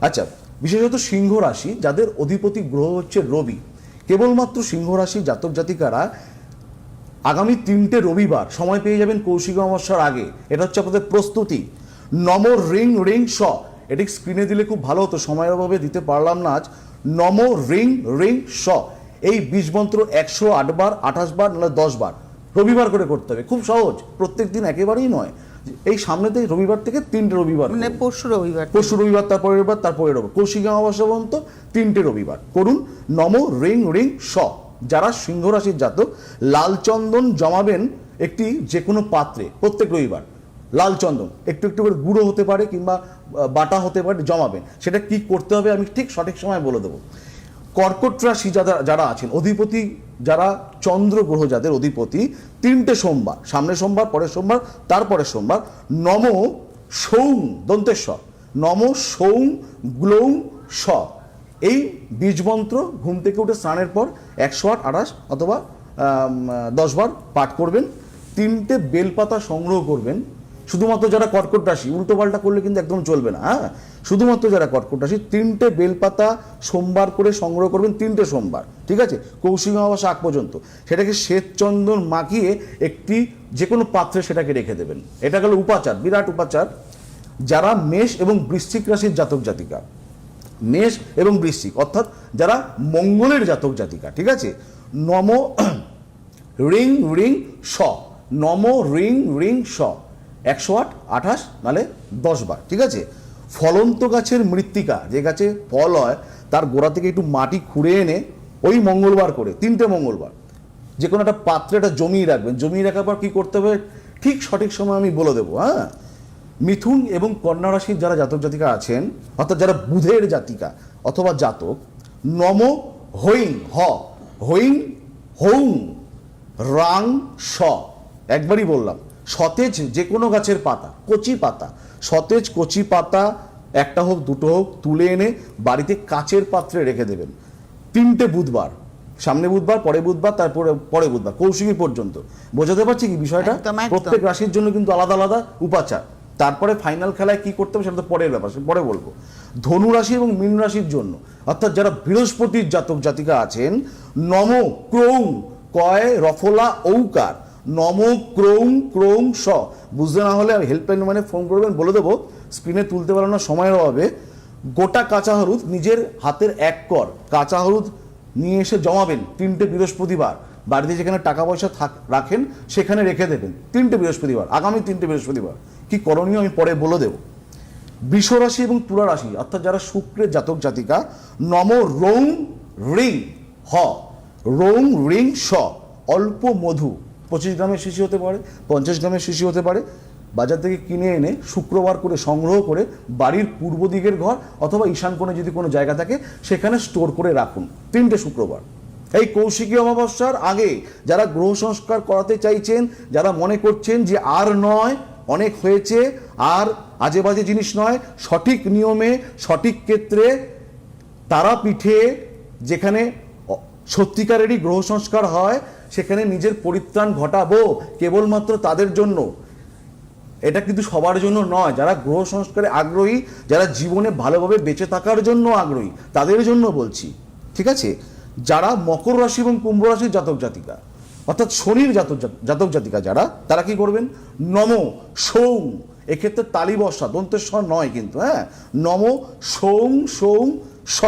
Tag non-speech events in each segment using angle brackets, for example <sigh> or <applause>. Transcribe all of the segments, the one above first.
আচ্ছা বিশেষত সিংহ রাশি, যাদের অধিপতি গ্রহ হচ্ছে রবি, কেবলমাত্র সিংহ রাশি জাতক জাতিকারা আগামী তিনটে রবিবার সময় পেয়ে যাবেন কৌশিক অমাবস্যার আগে। এটা হচ্ছে আপনাদের প্রস্তুতি। নম রিং রিং স। এটি স্ক্রিনে দিলে খুব ভালো হতো, সময়ের অভাবে দিতে পারলাম না আজ। নম রিং রিং স। এই বীজ মন্ত্র একশো আটবার আঠাশ বার, নাহলে দশ বার। রবিবার করে করতে হবে। খুব সহজ। প্রত্যেক দিন একেবারেই নয়। এই সামনে থেকে রবিবার থেকে তিনটে রবিবার মানে পরশু রবিবার পরশু রবিবার তারপরে রবিবার তারপরে রবিবার। কৌশিক অমাবস্যা পর্যন্ত তিনটে রবিবার করুন। নম রিং রিং স। যারা সিংহ রাশির জাতক লাল চন্দন জমাবেন একটি যে কোনো পাত্রে প্রত্যেক রবিবার। লাল চন্দন একটু একটু করে গুঁড়ো হতে পারে কিংবা বাটা হতে পারে জমাবেন। সেটা কি করতে হবে আমি ঠিক সঠিক সময় বলে দেবো। কর্কট রাশি যারা যারা আছেন, অধিপতি যারা চন্দ্র গ্রহ যাদের অধিপতি, তিনটে সোমবার, সামনে সোমবার, পরের সোমবার, তারপরের সোমবার, নম সৌং দন্তেশ্বর, নম সৌং গ্লৌং স। এই বীজ মন্ত্র ঘুম থেকে উঠে স্নানের পর একশো আট আঠাশ অথবা দশ বার পাঠ করবেন, তিনটে বেলপাতা সংগ্রহ করবেন শুধুমাত্র যারা কর্কট রাশি, উল্টো পাল্টা করলে কিন্তু একদম চলবে না হ্যাঁ? শুধুমাত্র যারা কর্কট রাশি, তিনটে বেলপাতা সোমবার করে সংগ্রহ করবেন, তিনটে সোমবার, ঠিক আছে? কৌশিক অমাবস্যা আগ পর্যন্ত। সেটাকে শ্বেত চন্দন মাখিয়ে একটি যে কোনো পাত্রে সেটাকে রেখে দেবেন। এটা গেল উপাচার, বিরাট উপাচার। যারা মেষ এবং বৃশ্চিক রাশির জাতক জাতিকা, মেষ এবং বৃশ্চিক, অর্থাৎ যারা মঙ্গলের জাতক জাতিকা, ঠিক আছে? নম, <clears throat> রিং রিং, স, নম, রিং রিং, স। একশো আট, আঠাশ, নাহলে দশ বার, ঠিক আছে? ফলন্ত গাছের মৃত্তিকা, যে গাছে ফল হয়, তার গোড়া থেকে একটু মাটি খুঁড়ে এনে ওই মঙ্গলবার করে, তিনটে মঙ্গলবার। যে কোনো একটা পাত্রে এটা জমিয়ে রাখবেন। জমিয়ে রাখার পর কী করতে হবে? ঠিক সঠিক সময় আমি বলে দেবো হ্যাঁ? মিথুন এবং কন্যা রাশির যারা জাতক জাতিকা আছেন, অর্থাৎ যারা বুধের জাতিকা অথবা জাতক, নম হৈং হ হৈং হৌং, রাং, স। একবারই বললাম সতেজ যে কোনো গাছের পাতা কচি পাতা সতেজ কচি পাতা একটা হোক দুটো হোক তুলে এনে বাড়িতে কাচের পাত্রে রেখে দেবেন। তিনটে বুধবার সামনে বুধবার পরে বুধবার তারপরে পরে বুধবার কৌশিকী পর্যন্ত। বোঝাতে পারছি কি বিষয়টা। প্রত্যেক রাশির জন্য কিন্তু আলাদা আলাদা উপাচার। তারপরে ফাইনাল খেলায় কি করতে হবে সেটা তো পরের ব্যাপার পরে বলব। ধনু রাশি এবং মীন রাশির জন্য অর্থাৎ যারা বৃহস্পতির জাতক জাতিকা আছেন নম ক্রৌং কয় রফলা ঔকার। নম ক্রৌং ক্রৌং স। বুঝতে না হলে হেল্পলাইন মানে ফোন করবেন, বলে দেবো স্ক্রিনে তুলতে পারানোর সময়ের অভাবে। গোটা কাঁচা হলুদ নিজের হাতের এক কর। কাঁচা হলুদ নিয়ে এসে জমাবেন তিনটে বৃহস্পতিবার। বাড়িতে যেখানে টাকা পয়সা থাক, রাখেন, সেখানে রেখে দেবেন তিনটে বৃহস্পতিবার, আগামী তিনটে বৃহস্পতিবার। কি করণীয় আমি পরে বলে দেবো। রাশি এবং তুলা রাশি, অর্থাৎ যারা শুক্রের জাতক জাতিকা, নম রৌং রিং হ। রৌং রিং স। অল্প মধু। পঁচিশ গ্রামের শিশি হতে পারে, পঞ্চাশ গ্রামের শিশি হতে পারে। বাজার থেকে কিনে এনে শুক্রবার করে সংগ্রহ করে বাড়ির পূর্ব দিকের ঘর অথবা ঈশান কোণে যদি কোনো জায়গা থাকে, সেখানে স্টোর করে রাখুন তিনটে শুক্রবার। এই কৌশিকী অমাবস্যার আগে যারা গ্রহ সংস্কার করাতে চাইছেন, যারা মনে করছেন যে আর নয়, অনেক হয়েছে, আর আজে বাজে জিনিস নয়, সঠিক নিয়মে, সঠিক ক্ষেত্রে তারাপীঠে যেখানে সত্যিকারেরই গ্রহ সংস্কার হয় সেখানে নিজের পরিত্রাণ ঘটাবো কেবলমাত্র তাদের জন্য। এটা কিন্তু সবার জন্য নয়। যারা গ্রহ সংস্কারে আগ্রহী, যারা জীবনে ভালোভাবে বেঁচে থাকার জন্য আগ্রহী, তাদের জন্য বলছি, ঠিক আছে? যারা মকর রাশি এবং কুম্ভ রাশির জাতক জাতিকা, অর্থাৎ শনির জাতক জাতক জাতিকা যারা, তারা কি করবেন? নম সৌং। এক্ষেত্রে তালি বর্ষা দন্তেশ্বর নয় কিন্তু হ্যাঁ? নম সৌং সৌং, স।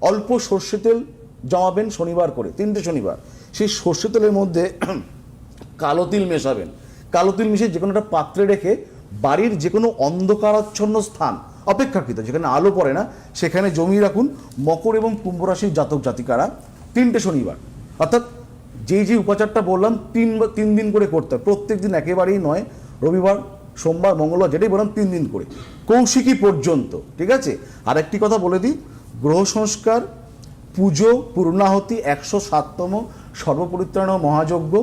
অল্প সর্ষে তেল জমাবেন শনিবার করে, তিনটে শনিবার। সেই সর্ষে তেলের মধ্যে কালো তিল মেশাবেন। কালো তিল মিশিয়ে যে কোনো একটা পাত্রে রেখে বাড়ির যে কোনো অন্ধকারাচ্ছন্ন স্থান, অপেক্ষাকৃত, যেখানে আলো পড়ে না, সেখানে জমিয়ে রাখুন মকর এবং কুম্ভ রাশির জাতক জাতিকারা তিনটে শনিবার। অর্থাৎ যেই যে উপাচারটা বললাম, তিন তিন দিন করে করতে হয়। প্রত্যেক দিন একেবারেই নয়, রবিবার, সোমবার, মঙ্গলবার, যেটাই বললাম, তিন দিন করে। কৌশিকী পর্যন্ত, ঠিক আছে? আর একটি কথা বলে দিই, গ্রহ সংস্কার, পুজো, পূর্ণাহতি একশো সাততম সর্বপরিত্রাণ মহাযজ্ঞ।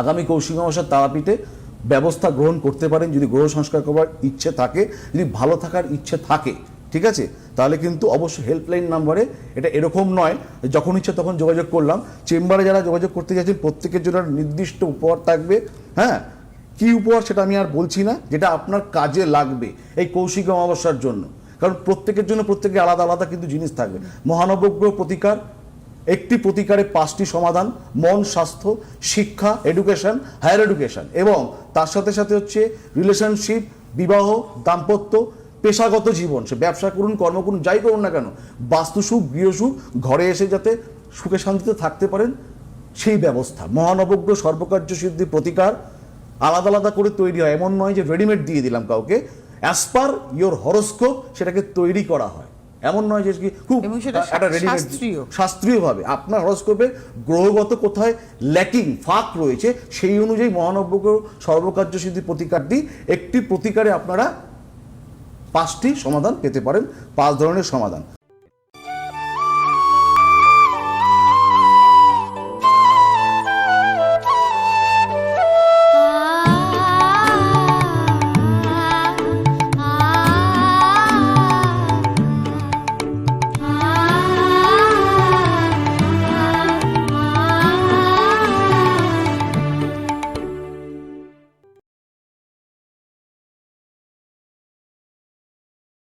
আগামী কৌশিক অমাবস্যার তারাপীঠে ব্যবস্থা গ্রহণ করতে পারেন যদি গ্রহ সংস্কার করবার ইচ্ছে থাকে। যদি ভালো থাকার ইচ্ছে থাকে, ঠিক আছে? তাহলে কিন্তু অবশ্যই হেল্পলাইন নাম্বারে এটা এরকম নয় যখন ইচ্ছে তখন যোগাযোগ করলাম। চেম্বারে যারা যোগাযোগ করতে চাইছেন প্রত্যেকের জন্য নির্দিষ্ট উপহার থাকবে। হ্যাঁ? কি উপহার সেটা আমি আর বলছি না, যেটা আপনার কাজে লাগবে এই কৌশিক অমাবস্যার জন্য। কারণ প্রত্যেকের জন্য প্রত্যেকে আলাদা আলাদা কিন্তু জিনিস থাকবে। মহানবগ্রহ প্রতিকার একটি প্রতিকারে পাঁচটি সমাধান, মন, স্বাস্থ্য, শিক্ষা এডুকেশন হায়ার এডুকেশন এবং তার সাথে সাথে হচ্ছে রিলেশনশিপ বিবাহ, দাম্পত্য, পেশাগত জীবন, সে ব্যবসা করুন, কর্ম করুন, যাই করুন না কেন বাস্তুসুখ গৃহসুখ ঘরে এসে যাতে সুখে শান্তিতে থাকতে পারেন, সেই ব্যবস্থা। মহানবগ্রহ সর্বকার্য সিদ্ধি, প্রতিকার আলাদা আলাদা করে তৈরি হয়। এমন নয় যে রেডিমেড দিয়ে দিলাম কাউকে। অ্যাজ পার ইয়োর হরস্কোপ সেটাকে তৈরি করা হয়। এমন নয় যে খুব একটা রেডিমেড শাস্ত্রীয়। শাস্ত্রীয়ভাবে আপনার হরস্কোপে গ্রহগত কোথায় ল্যাকিং ফাঁক রয়েছে সেই অনুযায়ী মহানব্যকে সর্বকার্য সিদ্ধি প্রতিকার দিই একটি প্রতিকারে আপনারা পাঁচটি সমাধান পেতে পারেন পাঁচ ধরনের সমাধান